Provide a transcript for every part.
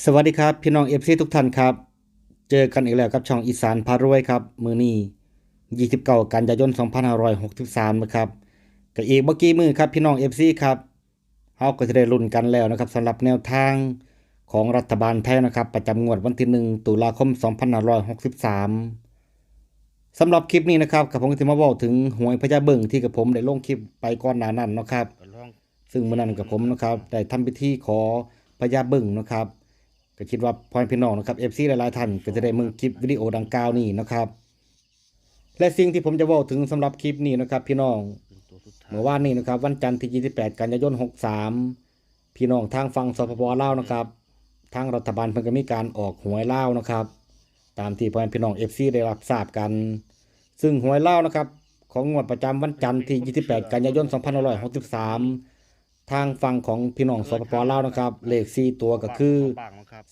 สวัสดีครับพี่น้องเอฟซีทุกท่านครับ เจอกันอีกแล้วกับช่องอีสานพารวยครับมือนี้29กันยายน 2563นะครับก็อีกเมื่อกี้มือครับพี่น้องเอฟซีครับเฮาก็จะได้ลุ้นกันแล้วนะครับสำหรับแนวทางของรัฐบาลไทยนะครับ ประจำงวดวันที่ 1 ตุลาคม 2563สำหรับคลิปนี้นะครับกับผมก็จะมาบอกถึงหวยพญาเบิ่งที่กับผมได้ลงคลิปไปก่อนหน้านั้นเนาะครับ ซึ่งเมื่อนั้นกับผมนะครับได้ทำพิธีขอพญาบึ้งนะครับ ก็คิดว่าพ่อแม่พี่น้องนะครับเอฟซีหลายๆท่านก็จะได้มึงคลิปวิดีโอดังกล่าวนี้นะครับ และสิ่งที่ผมจะบอกถึงสำหรับคลิปนี้นะครับ พี่น้องเมื่อวานนี้นะครับ วันจันทร์ที่ 28 กันยายน 63 พี่น้องทางฝั่งสปปลาวนะครับ ทางรัฐบาลเพิ่งก็มีการออกหวยลาวนะครับ ตามที่พ่อแม่พี่น้องเอฟซีได้รับทราบกัน ซึ่งหวยลาวนะครับ ของงวดประจำวันจันทร์ที่ 28 กันยายน 2563 ทางฝั่งของพี่น้องสปปลาวนะครับ เลข4ตัวก็คือ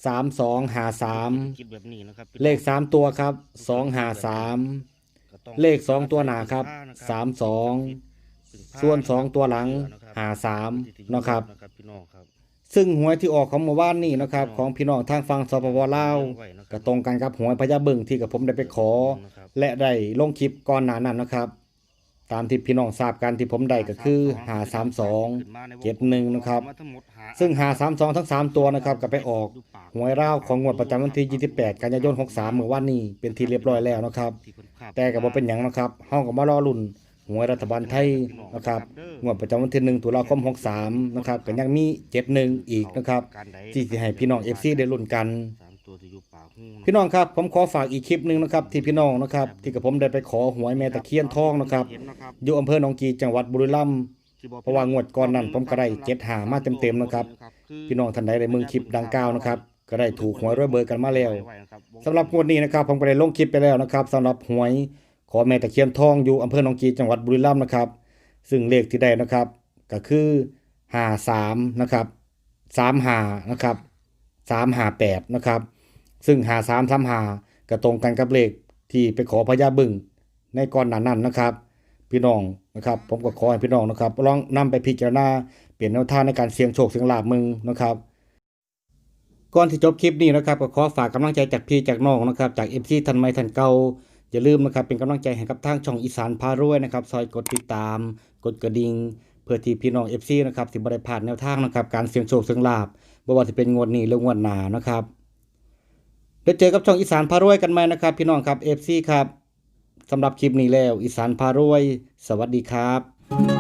3253คิดแบบนี้นะครับเลข3ตัวครับ253เลข2ตัวหน้าครับ32ส่วน2ตัวหลัง53นะครับ พี่น้องครับซึ่งหวยที่ออกของเมื่อวานนี้นะครับ ของพี่น้องทางฝั่งสปปลาวก็ตรงกันกับหวยพญาบึ้งที่กับผมได้ไปขอ และได้ลงคลิปก่อนหน้านั้นนะครับ ตามที่พี่น้องทราบกันที่ผมได้ก็คือ532 71นะครับ ซึ่ง532ทั้ง3ตัวนะครับก็ไปออกหวยราของงวดประจำวันที่ 28 กันยายน 63เมื่อวานนี้เป็นที่เรียบร้อยแล้วนะครับ แต่ก็บ่เป็นหยังนะครับเฮาก็มารอลุ้นหวยรัฐบาลไทยนะครับงวดประจำวันที่1ตุลาคม 63 นะครับก็ยังมี 71 อีกนะครับที่สิให้พี่น้อง FC ได้ลุ้นกัน พี่น้องครับผมขอฝากอีกคลิปหนึ่งนะครับที่พี่น้องนะครับที่กับผมได้ไปขอหวยแม่ตะเคียนทองนะครับเห็นะครับอยู่อำเภอหนองกีจังหวัดบุรีรัมย์ที่บอกเพราะว่างวดก่อนนั้นผมก็ได้เจ็ดหามาเต็มๆนะครับพี่น้องท่านใดได้เมืองคลิปดังกล่าวนะครับก็ได้ถูกหวยรวยเบอร์กันมาแล้วสำหรับงวดนี้นะครับผมก็ได้ลงคลิปไปแล้วนะครับสำหรับหวยขอแม่ตะเคียนทองอยู่อำเภอหนองกีจังหวัดบุรีรัมย์นะครับ ซึ่งเลขที่ได้นะครับ ก็คือห้าสามนะครับสามหานะครับสามหาแปดนะครับ ซึ่งหาสามสามหาก็ตรงกันกับเลขที่ไปขอพญาบึ้งในก่อนหน้านั้นนะครับ พี่น้องนะครับ ผมก็ขอให้พี่น้องนะครับลองนำไปพิจารณาเปลี่ยนแนวทางในการเสี่ยงโชคเสี่ยงลาบมึงนะครับก่อนที่จบคลิปนี้นะครับก็ขอฝากกำลังใจจากพี่จากน้องนะครับจากเอฟซีทันไม่ทันเก่าอย่าลืมนะครับเป็นกำลังใจให้กับทางช่องอีสานพารวยนะครับซอยกดติดตาม กดกระดิ่งเพื่อที่พี่น้องเอฟซีนะครับสิบได้พลาดแนวทางนะครับการเสี่ยงโชคเสี่ยงลาบไม่ว่าจะเป็นงวดนี้หรืองวดหนานะครับ เดี๋ยวเจอกับช่องอีสานพารวยกันไหมนะครับ พี่น้องครับเอฟซีครับสำหรับคลิปนี้แล้วอีสานพารวย สวัสดีครับ